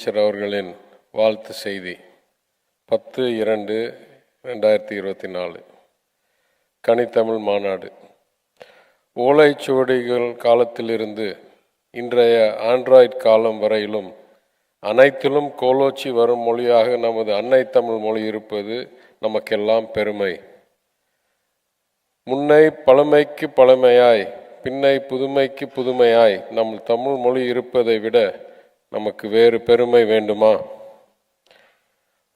அமைச்சர் அவர்களின் வாழ்த்து செய்தி. பத்து இரண்டு ரெண்டாயிரத்தி இருபத்தி நாலு. கனித்தமிழ் மாநாடு. ஓலைச்சுவடிகள் காலத்திலிருந்து இன்றைய ஆண்ட்ராய்ட் காலம் வரையிலும் அனைத்திலும் கோலோச்சி வரும் மொழியாக நமது அன்னை தமிழ் மொழி இருப்பது நமக்கெல்லாம் பெருமை. முன்னை பழமைக்கு பழமையாய் பின்னை புதுமைக்கு புதுமையாய் நம் தமிழ் மொழி இருப்பதை விட நமக்கு வேறு பெருமை வேண்டுமா?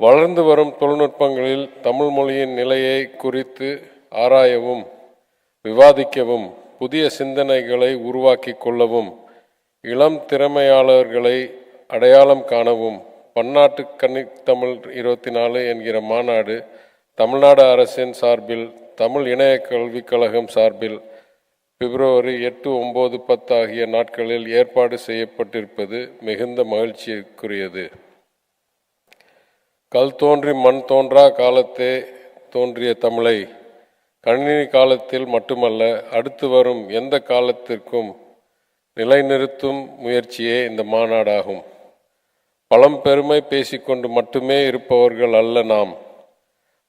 வளர்ந்து வரும் தொழில்நுட்பங்களில் தமிழ் மொழியின் நிலையை குறித்து ஆராயவும் விவாதிக்கவும் புதிய சிந்தனைகளை உருவாக்கி கொள்ளவும் இளம் திறமையாளர்களை அடையாளம் காணவும். பன்னாட்டு கன்னித்தமிழ் இருபத்தி நாலு என்கிற மாநாடு தமிழ்நாடு அரசின் சார்பில் தமிழ் இணைய கல்விக் கழகம் சார்பில் பிப்ரவரி எட்டு ஒன்பது பத்து ஆகிய நாட்களில் ஏற்பாடு செய்யப்பட்டிருப்பது மிகுந்த மகிழ்ச்சிக்குரியது. கல் தோன்றி மண் தோன்றா காலத்தே தோன்றிய தமிழை கணினி காலத்தில் மட்டுமல்ல அடுத்து வரும் எந்த காலத்திற்கும் நிலைநிறுத்தும் முயற்சியே இந்த மாநாடாகும். பழம் பெருமை பேசிக்கொண்டு மட்டுமே இருப்பவர்கள் அல்ல நாம்.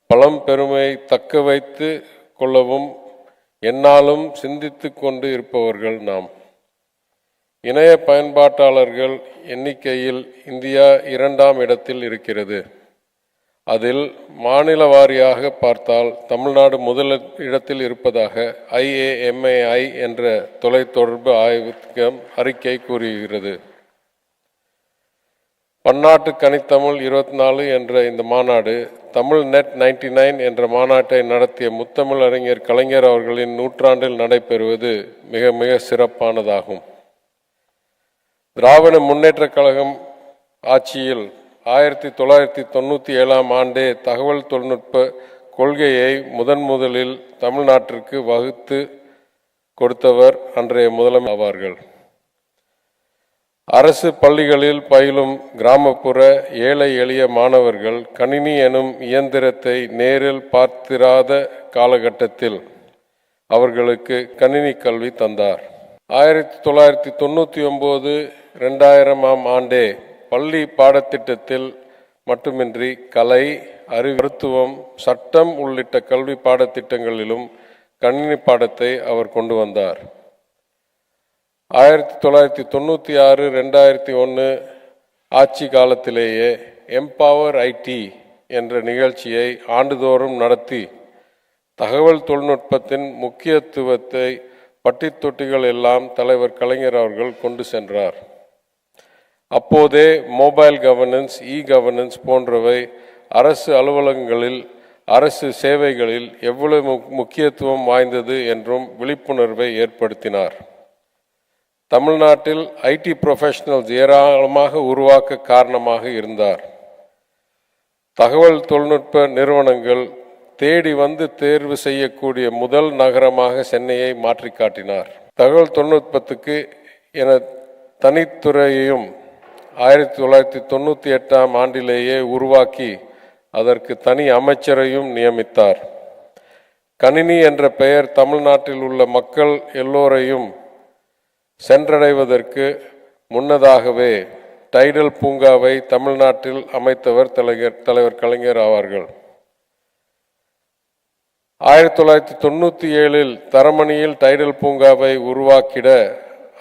பழம் பெருமை தக்க வைத்து கொள்ளவும் என்னாலும் சிந்தித்து கொண்டு இருப்பவர்கள் நாம். இணைய பயன்பாட்டாளர்கள் எண்ணிக்கையில் இந்தியா இரண்டாம் இடத்தில் இருக்கிறது. அதில் மாநில வாரியாக பார்த்தால் தமிழ்நாடு முதல் இடத்தில் இருப்பதாக ஐஏஎம்ஏஐ என்ற தொலைத்தொடர்பு ஆய்வகம் அறிக்கை கூறுகிறது. பன்னாட்டு கனித்தமிழ் இருபத்தி நாலு என்ற இந்த மாநாடு தமிழ் நெட் நைன்டி நைன் என்ற மாநாட்டை நடத்திய முத்தமிழ் அறிஞர் கலைஞர் அவர்களின் நூற்றாண்டில் நடைபெறுவது மிக மிக சிறப்பானதாகும். திராவிட முன்னேற்ற கழகம் ஆட்சியில் ஆயிரத்தி தொள்ளாயிரத்தி தொண்ணூற்றி ஏழாம் ஆண்டே தகவல் தொழில்நுட்ப கொள்கையை முதன் முதலில் தமிழ்நாட்டிற்கு வகுத்து கொடுத்தவர் அன்றைய முதலமைச்சர் ஆவார்கள். அரசு பள்ளிகளில் பயிலும் கிராமப்புற ஏழை எளிய மாணவர்கள் கணினி எனும் இயந்திரத்தை நேரில் பார்த்திராத காலகட்டத்தில் அவர்களுக்கு கணினி கல்வி தந்தார். ஆயிரத்தி தொள்ளாயிரத்தி தொண்ணூற்றி ஒம்பது ரெண்டாயிரமாம் ஆண்டே பள்ளி பாடத்திட்டத்தில் மட்டுமின்றி கலை அறிவு மருத்துவம் சட்டம் உள்ளிட்ட கல்வி பாடத்திட்டங்களிலும் கணினி பாடத்தை அவர் கொண்டு வந்தார். ஆயிரத்தி தொள்ளாயிரத்தி தொண்ணூற்றி ஆறு ரெண்டாயிரத்தி ஒன்று ஆட்சி காலத்திலேயே எம்பவர் ஐடி என்ற நிகழ்ச்சியை ஆண்டுதோறும் நடத்தி தகவல் தொழில்நுட்பத்தின் முக்கியத்துவத்தை பட்டி தொட்டிகள் எல்லாம் தலைவர் கலைஞர் அவர்கள் கொண்டு சென்றார். அப்போதே மொபைல் கவர்னன்ஸ் இ கவர்னன்ஸ் போன்றவை அரசு அலுவலகங்களில் அரசு சேவைகளில் எவ்வளவு முக்கியத்துவம் வாய்ந்தது என்றும் விழிப்புணர்வை ஏற்படுத்தினார். தமிழ்நாட்டில் ஐடி ப்ரொஃபஷனல்ஸ் ஏராளமாக உருவாக்க காரணமாக இருந்தார். தகவல் தொழில்நுட்ப நிறுவனங்கள் தேடி வந்து தேர்வு செய்யக்கூடிய முதல் நகரமாக சென்னையை மாற்றி காட்டினார். தகவல் தொழில்நுட்பத்துக்கு என தனித்துறையையும் ஆயிரத்தி தொள்ளாயிரத்தி தொண்ணூற்றி எட்டாம் ஆண்டிலேயே உருவாக்கி அதற்கு தனி அமைச்சரையும் நியமித்தார். கணினி என்ற பெயர் தமிழ்நாட்டில் உள்ள மக்கள் எல்லோரையும் சென்றடைவதற்கு முன்னதாகவே டைடல் பூங்காவை தமிழ்நாட்டில் அமைத்தவர் தலைவர் தலைவர் கலைஞர் ஆவார்கள். ஆயிரத்தி தொள்ளாயிரத்தி தொண்ணூற்றி ஏழில் தரமணியில் டைடல் பூங்காவை உருவாக்கிட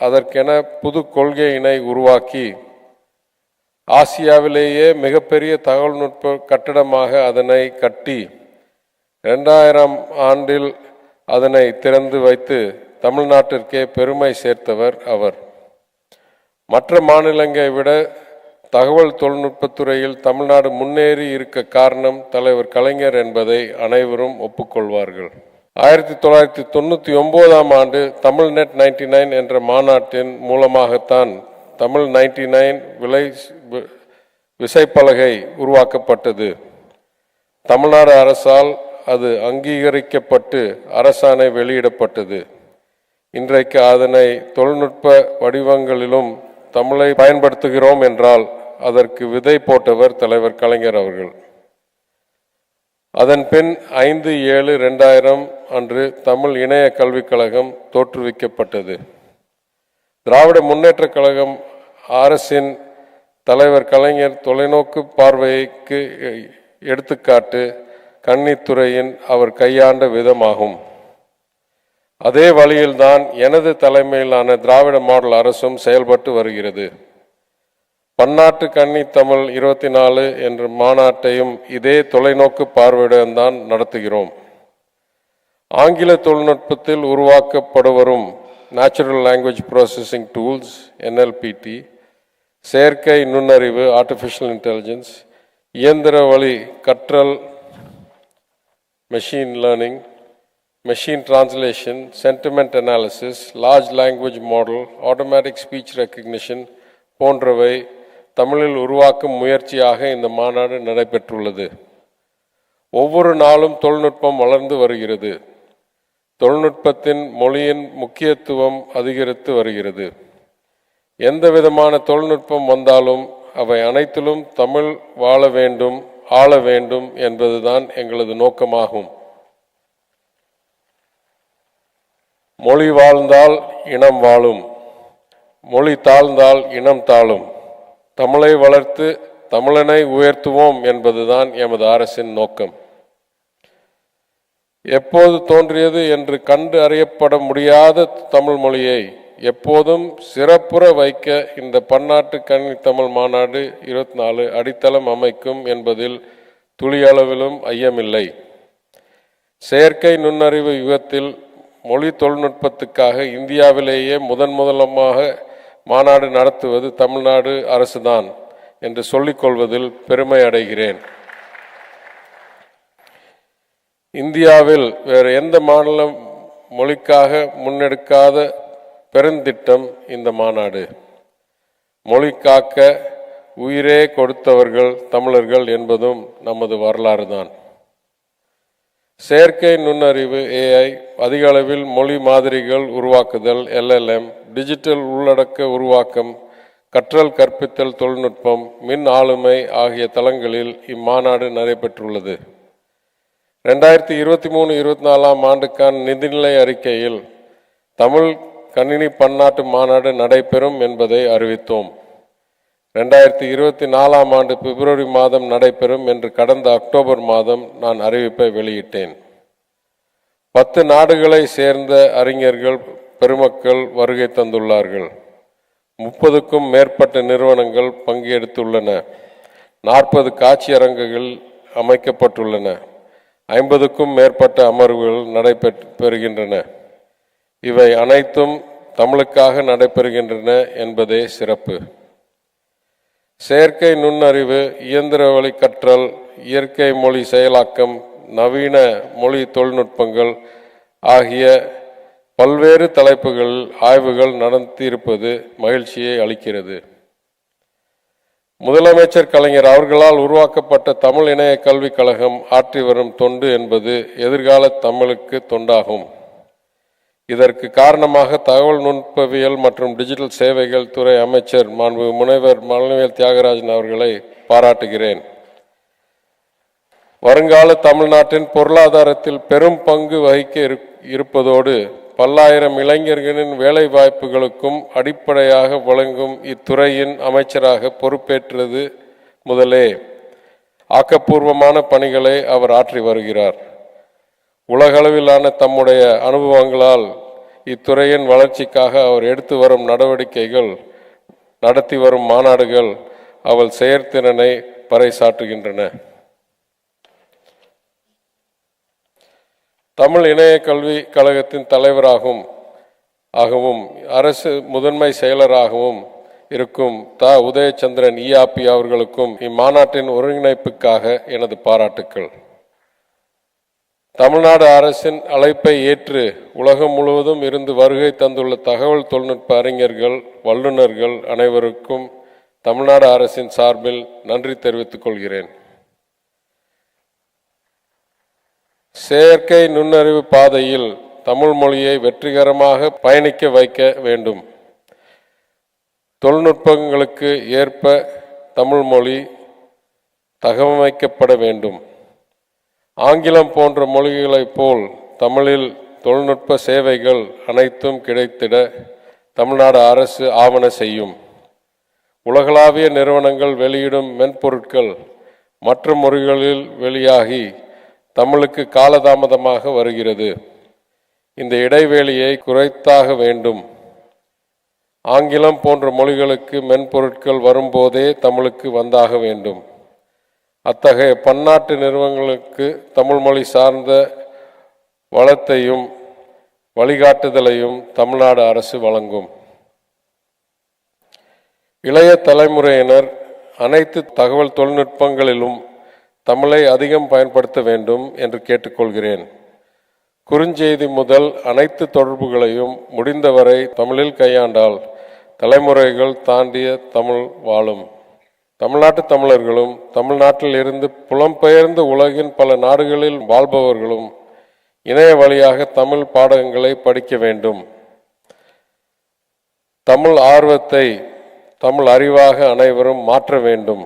அதற்கென புது கொள்கையினை உருவாக்கி ஆசியாவிலேயே மிகப்பெரிய தகவல்நுட்ப கட்டடமாக அதனை கட்டி ரெண்டாயிரம் ஆண்டில் அதனை திறந்து வைத்து தமிழ்நாட்டிற்கே பெருமை சேர்த்தவர் அவர். மற்ற மாநிலங்களை விட தகவல் தொழில்நுட்பத்துறையில் தமிழ்நாடு முன்னேறி இருக்க காரணம் தலைவர் கலைஞர் என்பதை அனைவரும் ஒப்புக்கொள்வார்கள். ஆயிரத்தி தொள்ளாயிரத்தி தொண்ணூற்றி ஒன்பதாம் ஆண்டு தமிழ் நெட் நைன்டி நைன் என்ற மாநாட்டின் மூலமாகத்தான் தமிழ் நைன்டி நைன் விலை விசைப்பலகை உருவாக்கப்பட்டது. தமிழ்நாடு அரசால் அது அங்கீகரிக்கப்பட்டு அரசாணை வெளியிடப்பட்டது. இன்றைக்கு அதனை தொழில்நுட்ப வடிவங்களிலும் தமிழை பயன்படுத்துகிறோம் என்றால் அதற்கு விதை போட்டவர் தலைவர் கலைஞர் அவர்கள். அதன் பின் ஐந்து ஏழு ரெண்டாயிரம் அன்று தமிழ் இணைய கல்விக் கழகம் தோற்றுவிக்கப்பட்டது. திராவிட முன்னேற்றக் கழகம் அரசின் தலைவர் கலைஞர் தொலைநோக்கு பார்வைக்கு எடுத்துக்காட்டு கன்னித்துறையின் அவர் கையாண்ட விதமாகும். அதே வழியில்தான் எனது தலைமையிலான திராவிட மாடல் அரசும் செயல்பட்டு வருகிறது. பன்னாட்டு கன்னி தமிழ் இருபத்தி நாலு என்ற மாநாட்டையும் இதே தொலைநோக்கு பார்வையுடன் தான் நடத்துகிறோம். ஆங்கில தொழில்நுட்பத்தில் உருவாக்கப்படுவரும் natural language processing tools NLPD செயற்கை நுண்ணறிவு ஆர்டிஃபிஷியல் இன்டெலிஜென்ஸ் இயந்திர வழி கற்றல் machine learning machine translation sentiment analysis large language model automatic speech recognition போன்றவை தமிழில் உருவாக்கும் முயற்சியாக இந்த மாநாடு நடைபெற்றுள்ளது. ஒவ்வொரு நாளும் தொழில்நுட்பம் வளர்ந்து வருகிறது. தொழில்நுட்பத்தின் மொழியின் முக்கியத்துவம் அதிகரித்து வருகிறது. எந்த விதமான தொழில்நுட்பம் வந்தாலும் அவை அனைத்திலும் தமிழ் வாழ வேண்டும் ஆள வேண்டும் என்பதுதான் எங்களது நோக்கமாகும். மொழி வாழ்ந்தால் இனம் வாழும். மொழி தாழ்ந்தால் இனம் தாழும். தமிழை வளர்த்து தமிழனை உயர்த்துவோம் என்பதுதான் எமது அரசின் நோக்கம். எப்போது தோன்றியது என்று கண்டு அறியப்பட முடியாத தமிழ் மொழியை எப்போதும் சிறப்புற வைக்க இந்த பன்னாட்டு கணினி தமிழ் மாநாடு இருபத்தி நாலு அடித்தளம் அமைக்கும் என்பதில் துளியளவிலும் ஐயமில்லை. செயற்கை நுண்ணறிவு யுகத்தில் மொழி தொழில்நுட்பத்துக்காக இந்தியாவிலேயே முதன் முதலமாக மாநாடு நடத்துவது தமிழ்நாடு அரசுதான் என்று சொல்லிக்கொள்வதில் பெருமை அடைகிறேன். இந்தியாவில் வேறு எந்த மாநில மொழிக்காக முன்னெடுக்காத பெருந்திட்டம் இந்த மாநாடு. மொழி காக்க உயிரே கொடுத்தவர்கள் தமிழர்கள் என்பதும் நமது வரலாறு தான் செயற்கை நுண்ணறிவு ஏஐ அதிக அளவில் மொழி மாதிரிகள் உருவாக்குதல் எல்எல்எம் டிஜிட்டல் உள்ளடக்க உருவாக்கம் கற்றல் கற்பித்தல் தொழில்நுட்பம் மின் ஆளுமை ஆகிய தளங்களில் இம்மாநாடு நடைபெற்றுள்ளது. ரெண்டாயிரத்தி இருபத்தி மூணு இருபத்தி நாலாம் ஆண்டுக்கான நிதிநிலை அறிக்கையில் தமிழ் கணினி பன்னாட்டு மாநாடு நடைபெறும் என்பதை அறிவித்தோம். ரெண்டாயிரத்தி இருபத்தி நாலாம் ஆண்டு பிப்ரவரி மாதம் நடைபெறும் என்று கடந்த அக்டோபர் மாதம் நான் அறிவிப்பை வெளியிட்டேன். பத்து நாடுகளை சேர்ந்த அறிஞர்கள் பெருமக்கள் வருகை தந்துள்ளார்கள். முப்பதுக்கும் மேற்பட்ட நிறுவனங்கள் பங்கெடுத்துள்ளன. நாற்பது காட்சியரங்குகள் அமைக்கப்பட்டுள்ளன. ஐம்பதுக்கும் மேற்பட்ட அமர்வுகள் நடைபெறுகின்றன இவை அனைத்தும் தமிழுக்காக நடைபெறுகின்றன என்பதே சிறப்பு. செயற்கை நுண்ணறிவு இயந்திர வழி கற்றல் இயற்கை மொழி செயலாக்கம் நவீன மொழி தொழில்நுட்பங்கள் ஆகிய பல்வேறு தலைப்புகளில் ஆய்வுகள் நடத்தியிருப்பது மகிழ்ச்சியை அளிக்கிறது. முதலமைச்சர் கலைஞர் அவர்களால் உருவாக்கப்பட்ட தமிழ் இணைய கல்விக் கழகம் ஆற்றி வரும் தொண்டு என்பது எதிர்கால தமிழுக்கு தொண்டாகும். இதற்கு காரணமாக தகவல் நுட்பவியல் மற்றும் டிஜிட்டல் சேவைகள் துறை அமைச்சர் மாண்பு முனைவர் மலனவேல் தியாகராஜன் அவர்களை பாராட்டுகிறேன். வருங்கால தமிழ்நாட்டின் பொருளாதாரத்தில் பெரும் பங்கு வகிக்க இரு- இருப்பதோடு பல்லாயிரம் இளைஞர்களின் வேலை வாய்ப்புகளுக்கும் அடிப்படையாக வழங்கும் இத்துறையின் அமைச்சராக பொறுப்பேற்றது முதலே. ஆக்கப்பூர்வமான பணிகளை அவர் ஆற்றி வருகிறார். உலகளவிலான தம்முடைய அனுபவங்களால் இத்துறையின் வளர்ச்சிக்காக அவர் எடுத்து வரும் நடவடிக்கைகள் நடத்தி வரும் மாநாடுகள் அவள் செயற்திறனை பறைசாற்றுகின்றன. தமிழ் இணைய கல்வி கழகத்தின் தலைவராகவும் ஆகவும் அரசு முதன்மை செயலராகவும் இருக்கும் த. உதயச்சந்திரன் இஆபி அவர்களுக்கும் இம்மாநாட்டின் ஒருங்கிணைப்புக்காக எனது பாராட்டுக்கள். தமிழ்நாடு அரசின் அழைப்பை ஏற்று உலகம் முழுவதும் இருந்து வருகை தந்துள்ள தகவல் தொழில்நுட்ப அறிஞர்கள் வல்லுநர்கள் அனைவருக்கும் தமிழ்நாடு அரசின் சார்பில் நன்றி தெரிவித்துக் கொள்கிறேன். செயற்கை நுண்ணறிவு பாதையில் தமிழ் மொழியை வெற்றிகரமாக பயணிக்க வைக்க வேண்டும். தொழில்நுட்பங்களுக்கு ஏற்ப தமிழ் மொழி தகவமைக்கப்பட வேண்டும். ஆங்கிலம் போன்ற மொழிகளைப் போல் தமிழில் தொழில்நுட்ப சேவைகள் அனைத்தும் கிடைத்திட தமிழ்நாடு அரசு ஆவண செய்யும். உலகளாவிய நிறுவனங்கள் வெளியிடும் மென்பொருட்கள் மற்ற மொழிகளில் வெளியாகி தமிழுக்கு காலதாமதமாக வருகிறது. இந்த இடைவெளியை குறைத்தாக வேண்டும். ஆங்கிலம் போன்ற மொழிகளுக்கு மென்பொருட்கள் வரும்போதே தமிழுக்கு வந்தாக வேண்டும். அத்தகைய பன்னாட்டு நிறுவனங்களுக்கு தமிழ் மொழி சார்ந்த வளத்தையும் வழிகாட்டுதலையும் தமிழ்நாடு அரசு வழங்கும். இளைய தலைமுறையினர் அனைத்து தகவல் தொழில்நுட்பங்களிலும் தமிழை அதிகம் பயன்படுத்த வேண்டும் என்று கேட்டுக்கொள்கிறேன். குறுஞ்செய்தி முதல் அனைத்து தொடர்புகளையும் முடிந்தவரை தமிழில் கையாண்டால் தலைமுறைகள் தாண்டிய தமிழ் வாழும். தமிழ்நாட்டு தமிழர்களும் தமிழ்நாட்டில் இருந்து புலம்பெயர்ந்து உலகின் பல நாடுகளில் வாழ்பவர்களும் இணைய வழியாக தமிழ் பாடங்களை படிக்க வேண்டும். தமிழ் ஆர்வத்தை தமிழ் அறிவாக அனைவரும் மாற்ற வேண்டும்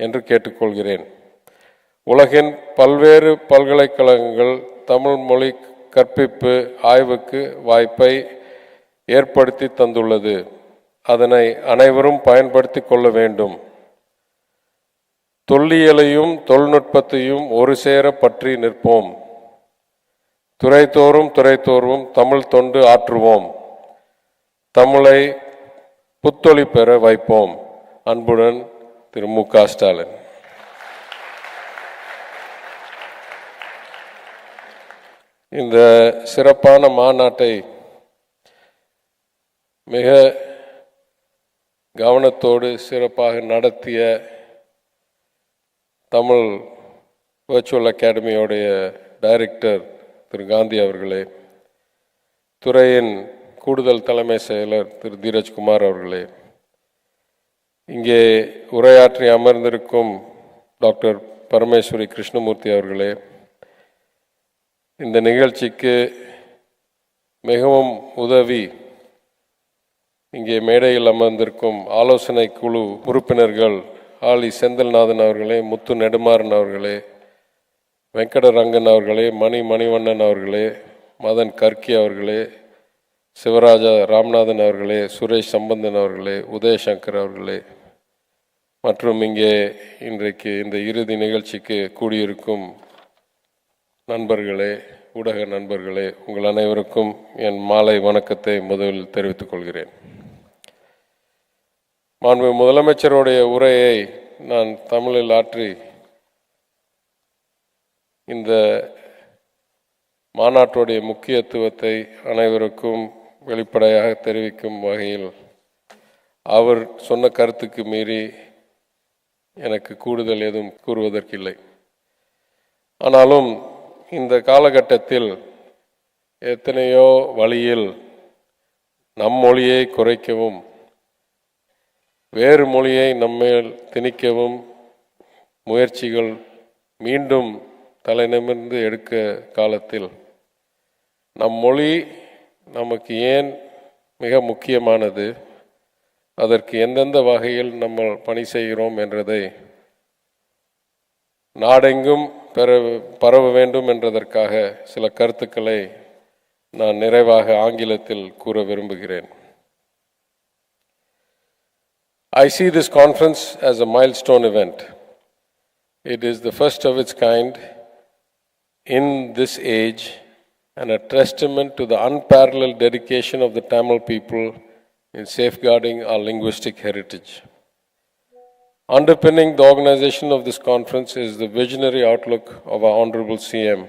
என்று கேட்டுக்கொள்கிறேன். உலகின் பல்வேறு பல்கலைக்கழகங்கள் தமிழ் மொழி கற்பிப்பு ஆய்வுக்கு வாய்ப்பை ஏற்படுத்தி தந்துள்ளது. அதனை அனைவரும் பயன்படுத்தி கொள்ள வேண்டும். தொல்லியலையும் தொழில்நுட்பத்தையும் ஒரு சேர பற்றி நிற்போம். துறைதோறும் துறைதோறும் தமிழ் தொண்டு ஆற்றுவோம். தமிழை புத்தொழி பெற வைப்போம். அன்புடன் திரு மு க ஸ்டாலின். இந்த சிறப்பான மாநாட்டை மிக கவனத்தோடு சிறப்பாக நடத்திய தமிழ் வர்ச்சுவல் அகாடமியோடைய டைரக்டர் திரு காந்தி அவர்களே துறையின் கூடுதல் தலைமை செயலர் திரு தீரஜ்குமார் அவர்களே இங்கே உரையாற்றி அமர்ந்திருக்கும் டாக்டர் பரமேஸ்வரி கிருஷ்ணமூர்த்தி அவர்களே இந்த நிகழ்ச்சிக்கு மிகவும் உதவி இங்கே மேடையில் அமர்ந்திருக்கும் ஆலோசனை குழு உறுப்பினர்கள் ஆலி செந்தில்நாதன் அவர்களே முத்து நெடுமாறன் அவர்களே வெங்கடரங்கன் அவர்களே மணி மணிவண்ணன் அவர்களே மதன் கர்க்கி அவர்களே சிவராஜா ராம்நாதன் அவர்களே சுரேஷ் சம்பந்தன் அவர்களே உதயசங்கர் அவர்களே. மற்றும் இங்கே இன்றைக்கு இந்த இறுதி நிகழ்ச்சிக்கு கூடியிருக்கும் நண்பர்களே ஊடக நண்பர்களே உங்கள் அனைவருக்கும் என் மாலை வணக்கத்தை முதலில் தெரிவித்துக் கொள்கிறேன். மாண்பு முதலமைச்சருடைய உரையை நான் தமிழில் ஆற்றி இந்த மாநாட்டுடைய முக்கியத்துவத்தை அனைவருக்கும் வெளிப்படையாக தெரிவிக்கும் வகையில் அவர் சொன்ன கருத்துக்கு மீறி எனக்கு கூடுதல் எதுவும் கூறுவதற்கில்லை. ஆனாலும் இந்த காலகட்டத்தில் எத்தனையோ வழியில் நம் மொழியை குறைக்கவும் வேறு மொழியை நம்மேல் திணிக்கவும் முயற்சிகள் மீண்டும் தலைநிமிர்ந்து எடுக்க காலத்தில் நம் மொழி நமக்கு ஏன் மிக முக்கியமானது? அதற்கு எந்தெந்த வகையில் நம்ம பணி செய்கிறோம் என்றதை நாடெங்கும் பெற பரவ வேண்டும் என்றதற்காக சில கருத்துக்களை நான் நிறைவாக ஆங்கிலத்தில் கூற விரும்புகிறேன். I see this conference as a milestone event. It is the first of its kind in this age and a testament to the unparalleled dedication of the Tamil people in safeguarding our linguistic heritage. Underpinning the organization of this conference is the visionary outlook of our Honorable CM,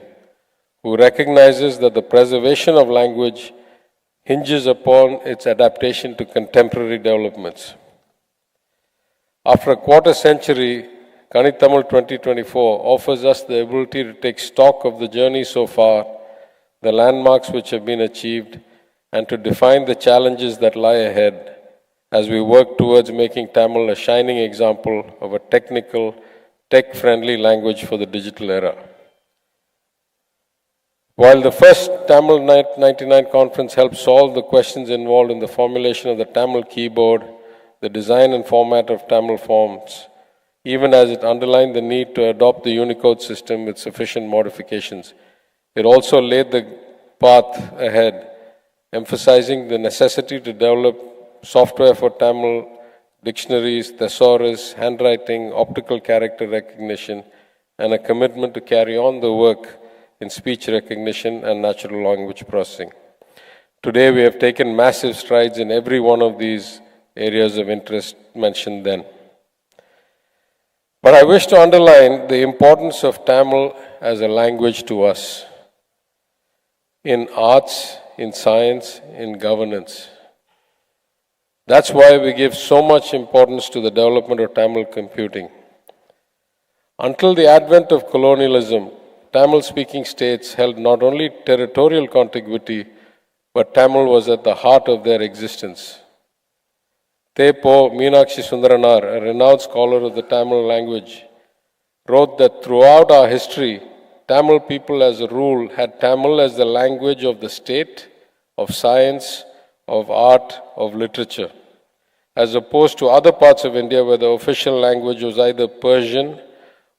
who recognizes that the preservation of language hinges upon its adaptation to contemporary developments. After a quarter century, Kanithamul 2024 offers us the ability to take stock of the journey so far, the landmarks which have been achieved, and to define the challenges that lie ahead as we work towards making Tamil a shining example of a technical, tech friendly language for the digital era. While the first Tamil 99 conference helped solve the questions involved in the formulation of the Tamil keyboard, the design and format of Tamil forms, even as it underlined the need to adopt the Unicode system with sufficient modifications, it also laid the path ahead, emphasizing the necessity to develop software for Tamil dictionaries, thesaurus, handwriting, optical character recognition, and a commitment to carry on the work in speech recognition and natural language processing. Today, we have taken massive strides in every one of these areas of interest mentioned then. But I wish to underline the importance of Tamil as a language to us in arts, in science, in governance. That's why we give so much importance to the development of Tamil computing. Until the advent of colonialism, Tamil speaking states held not only territorial contiguity, but Tamil was at the heart of their existence. Tepo Meenakshi Sundaranar, a renowned scholar of the Tamil language, wrote that throughout our history, Tamil people as a rule had Tamil as the language of the state, of science, of art, of literature, as opposed to other parts of India where the official language was either Persian,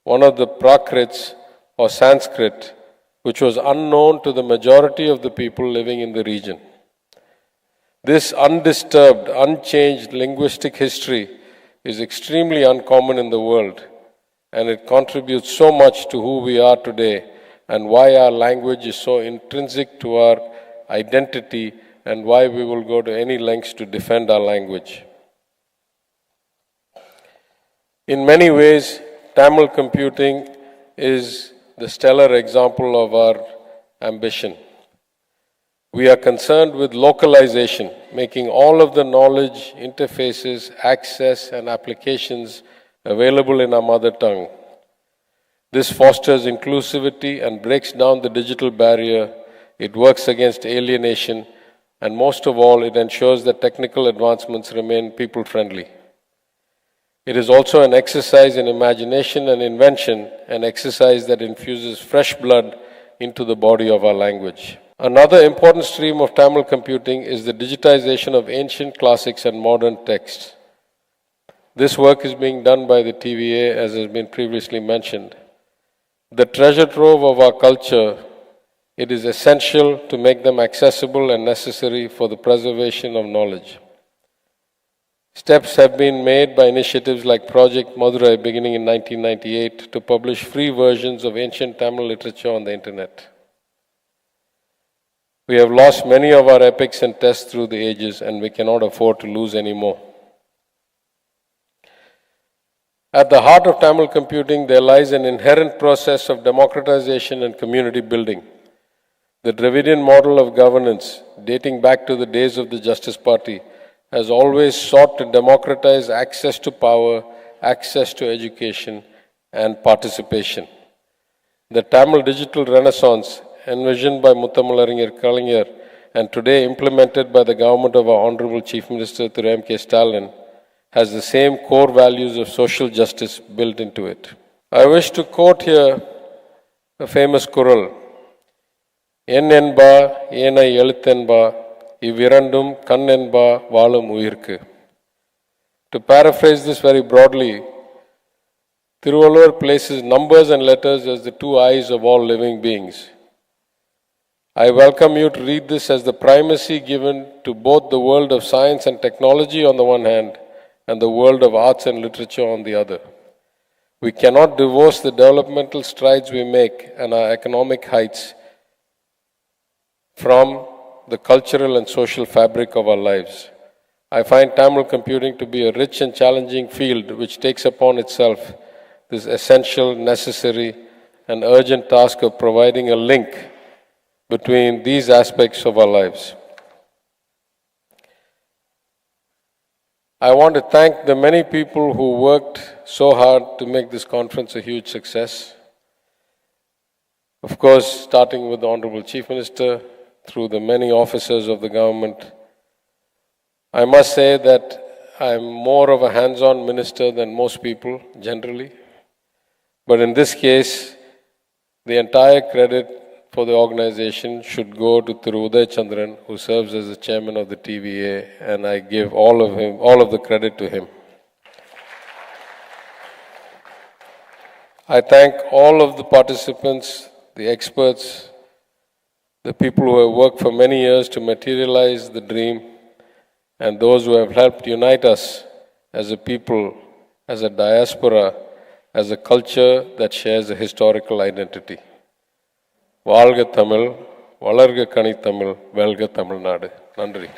one of the Prakrits, or Sanskrit, which was unknown to the majority of the people living in the region. This undisturbed, unchanged linguistic history is extremely uncommon in the world, and it contributes so much to who we are today and why our language is so intrinsic to our identity and why we will go to any lengths to defend our language. In many ways, Tamil computing is the stellar example of our ambition. We are concerned with localization, making all of the knowledge, interfaces, access, and applications available in our mother tongue. This fosters inclusivity and breaks down the digital barrier. It works against alienation, and most of all, it ensures that technical advancements remain people friendly. It is also an exercise in imagination and invention, an exercise that infuses fresh blood into the body of our language. Another important stream of Tamil computing is the digitization of ancient classics and modern texts. This work is being done by the TVA, as has been previously mentioned. The treasure trove of our culture, it is essential to make them accessible and necessary for the preservation of knowledge. Steps have been made by initiatives like Project Madurai beginning in 1998 to publish free versions of ancient Tamil literature on the internet. We have lost many of our epics and texts through the ages, and we cannot afford to lose any more. At the heart of Tamil computing, there lies an inherent process of democratization and community building. The Dravidian model of governance, dating back to the days of the Justice Party, has always sought to democratize access to power, access to education, and participation. The Tamil digital renaissance envisioned by Muttamalarangir Kalaignar and today implemented by the government of our Honorable Chief Minister Thiru M.K. Stalin has the same core values of social justice built into it. I wish to quote here a famous குரல் என் என்பா ஏனை எழுத்தென்பா இவ்விரண்டும் கண் என்பா வாழும் உயிர்க்கு To paraphrase this very broadly, Tiruvallur places numbers and letters as the two eyes of all living beings. I welcome you to read this as the primacy given to both the world of science and technology on the one hand and the world of arts and literature on the other. We cannot divorce the developmental strides we make and our economic heights from the cultural and social fabric of our lives. I find Tamil computing to be a rich and challenging field which takes upon itself this essential, necessary, and urgent task of providing a link between these aspects of our lives. I want to thank the many people who worked so hard to make this conference a huge success. Of course, starting with the Honorable Chief Minister, through the many officers of the government. I must say that I'm more of a hands on minister than most people generally. But in this case, the entire credit for the organization should go to Thiruuday Chandran, who serves as the chairman of the TVA, and I give all of him, all of the credit to him. I thank all of the participants, the experts, the people who have worked for many years to materialize the dream, and those who have helped unite us as a people, as a diaspora, as a culture that shares a historical identity. வாழ்க தமிழ் வளர்க கனித்தமிழ் வெல்க தமிழ்நாடு. நன்றி.